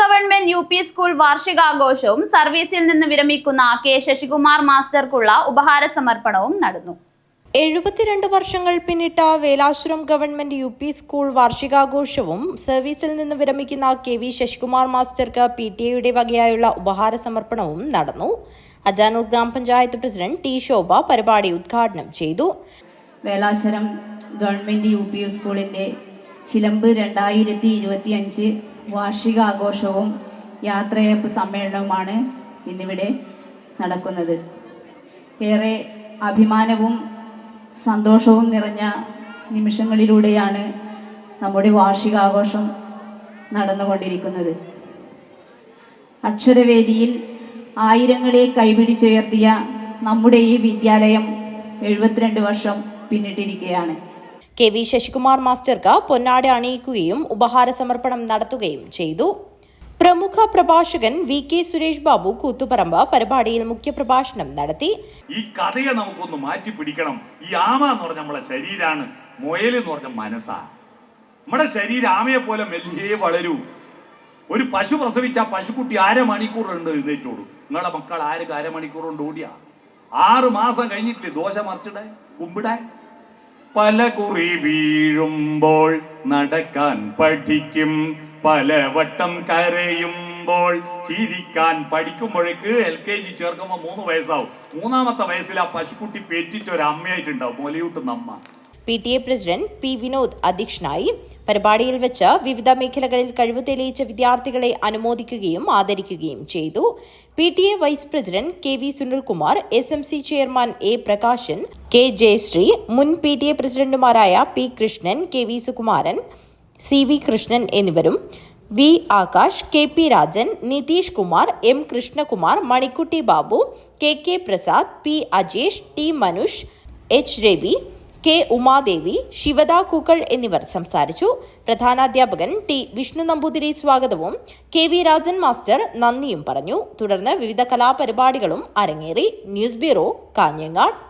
Government U P school വാർഷികാഘോഷവും സർവീസിൽ നിന്ന് വിരമിക്കുന്ന കെ ശശികുമാർ മാസ്റ്റർക്കുള്ള ഉപഹാര സമർപ്പണവും നടന്നു. എഴുപത്തിരണ്ട് വർഷങ്ങൾ പിന്നിട്ട Velashram government U P school വാർഷികാഘോഷവും സർവീസിൽ നിന്ന് വിരമിക്കുന്ന കെ വി ശശികുമാർ മാസ്റ്റർക്ക് പി ടി എയുടെ വകയായുള്ള ഉപഹാര സമർപ്പണവും നടന്നു. അജാനൂർ ഗ്രാമപഞ്ചായത്ത് പ്രസിഡന്റ് ടി ശോഭ പരിപാടി ഉദ്ഘാടനം ചെയ്തു. വേലാശ്വരം ഗവൺമെന്റ് യു പി സ്കൂളിന്റെ ചിലമ്പ് രണ്ടായിരത്തി ഇരുപത്തി അഞ്ച് വാർഷികാഘോഷവും യാത്രയപ്പ് സമ്മേളനവുമാണ് ഇന്നിവിടെ നടക്കുന്നത്. ഏറെ അഭിമാനവും സന്തോഷവും നിറഞ്ഞ നിമിഷങ്ങളിലൂടെയാണ് നമ്മുടെ വാർഷികാഘോഷം നടന്നുകൊണ്ടിരിക്കുന്നത്. അക്ഷരവേദിയിൽ ആയിരങ്ങളെ കൈപിടിച്ചുയർത്തിയ നമ്മുടെ ഈ വിദ്യാലയം എഴുപത്തിരണ്ട് വർഷം പിന്നിട്ടിരിക്കുകയാണ്. കെ വി ശശികുമാർ മാസ്റ്റർക്ക് പൊന്നാട അണിയിക്കുകയും ഉപഹാര സമർപ്പണം നടത്തുകയും ചെയ്തു. പ്രമുഖ പ്രഭാഷകൻ വി കെ സുരേഷ് ബാബു കൂത്തുപറമ്പ് പരിപാടിയിൽ മുഖ്യപ്രഭാഷണം നടത്തി. ഈ കഥയെ നമുക്കൊന്ന് മാറ്റി പിടിക്കണം. ഈ ആമ എന്ന് പറഞ്ഞ നമ്മളെ ശരീരാണ്. മുയൽ എന്ന് പറഞ്ഞ മനസ്സാ. നമ്മുടെ ശരീരം ആമയെ പോലെ മെല്ലിയേ വളരൂ. ഒരു പശു പ്രസവിച്ച പശുക്കുട്ടി അര മണിക്കൂർ ഉണ്ട് എഴുന്നേറ്റോളൂ. നിങ്ങളെ മക്കൾ ആര് അരമണിക്കൂർ കൊണ്ട് ഓടിയാ? ആറ് മാസം കഴിഞ്ഞിട്ടില്ലേ ദോശ മറിച്ചിടെ കുമ്പിടാൻ? പല കുറി വീഴുമ്പോൾ നടക്കാൻ പഠിക്കും. പല വട്ടം കരയുമ്പോൾ ചിരിക്കാൻ പഠിക്കുമ്പോഴേക്ക് എൽ കെ ജി ചേർക്കുമ്പോൾ മൂന്ന് വയസ്സാവും. മൂന്നാമത്തെ വയസ്സിൽ ആ പശുക്കുട്ടി പെറ്റിട്ട് ഒരു അമ്മയായിട്ടുണ്ടാവും മുലയൂട്ടുന്ന അമ്മ. P T A president P Vinod അധ്യക്ഷനായി പരിപാടിയിൽ വെച്ച് വിവിധ മേഖലകളിൽ കഴിവ് തെളിയിച്ച വിദ്യാർത്ഥികളെ അനുമോദിക്കുകയും ആദരിക്കുകയും ചെയ്തു. P T A vice president K V Sunilkumar S M C chairman A Prakashan K Jayasree മുൻ പി ടി എ പ്രസിഡന്റുമാരായ P Krishnan K V Sukumaran C V Krishnan എന്നിവരും V Akash K P Rajan Nitheesh Kumar M Krishnakumar Manikkutty Babu K K Prasad P Ajesh T Manush H Ravi K Umadevi Shivada Kookkal എന്നിവർ സംസാരിച്ചു. പ്രധാനാധ്യാപകൻ T Vishnu Namboothiri സ്വാഗതവും K V Rajan master നന്ദിയും പറഞ്ഞു. തുടർന്ന് വിവിധ കലാപരിപാടികളും അരങ്ങേറി. News bureau Kanhangad.